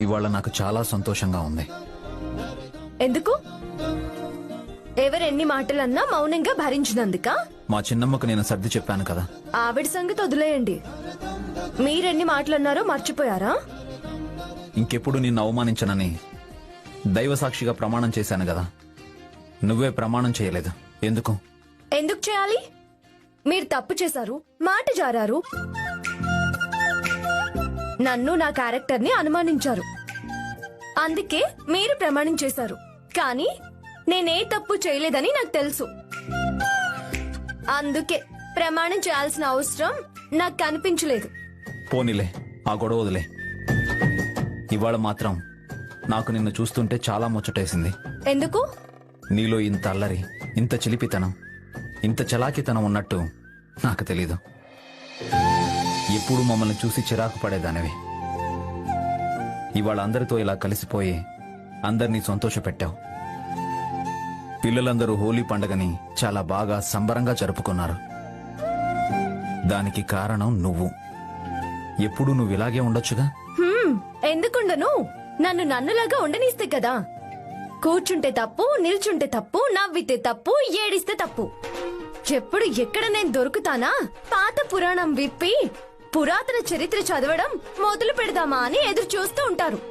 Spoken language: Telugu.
ఇవాళ నాకు చాలా సంతోషంగా ఉంది. ఎందుకు? ఎవరెన్ని మాటలన్నా మౌనంగా భరించినందుక? మా చిన్నమ్మకు నేను సర్ది చెప్పాను కదా. ఆవిడ సంగతి వదిలేయండి. మీరెన్ని మాటలన్నారో మర్చిపోయారా? ఇంకెప్పుడు నిన్ను అవమానించనని దైవ సాక్షిగా ప్రమాణం చేశాను కదా. నువ్వే ప్రమాణం చేయలేదు. ఎందుకు? ఎందుకు చేయాలి? మీరు తప్పు చేశారు మాట జారారు. నన్ను నా క్యారెక్టర్ని అనుమానించారు. అందుకే మీరు ప్రమాణం చేశారు. కానీ నేనే తప్పు చేయలేదని నాకు తెలుసు. అందుకే ప్రమాణం చేయాల్సిన అవసరం నాకు కనిపించలేదు. పోనీలే ఆ గొడవ వదిలే. ఇవాళ మాత్రం నాకు నిన్ను చూస్తుంటే చాలా ముచ్చటేసింది. ఎందుకు? నీలో ఇంత అల్లరి ఇంత చిలిపితనం ఇంత చలాకితనం ఉన్నట్టు నాకు తెలీదు. ఎప్పుడు మమ్మల్ని చూసి చిరాకు పడేదానివి. ఇవాళ అందరితో ఇలా కలిసిపోయి అందరినీ సంతోషపెట్టావు. పిల్లలందరూ హోలీ పండగని చాలా బాగా సంబరంగా జరుపుకున్నారు. దానికి కారణం నువ్వు. ఎప్పుడు నువ్వు ఇలాగే ఉండొచ్చుగా? హ్మ్, ఎందుకుండను? నన్ను నన్నులాగా ఉండనిస్తే కదా. కూర్చుంటే తప్పు నిల్చుంటే తప్పు నవ్వితే తప్పు ఏడిస్తే తప్పు. ఎప్పుడు ఎక్కడ నేను దొరుకుతానా? పాత పురాణం విప్పి పురాతన చరిత్ర చదవడం మొదలు పెడదామా అని ఎదురు చూస్తూ ఉంటారు.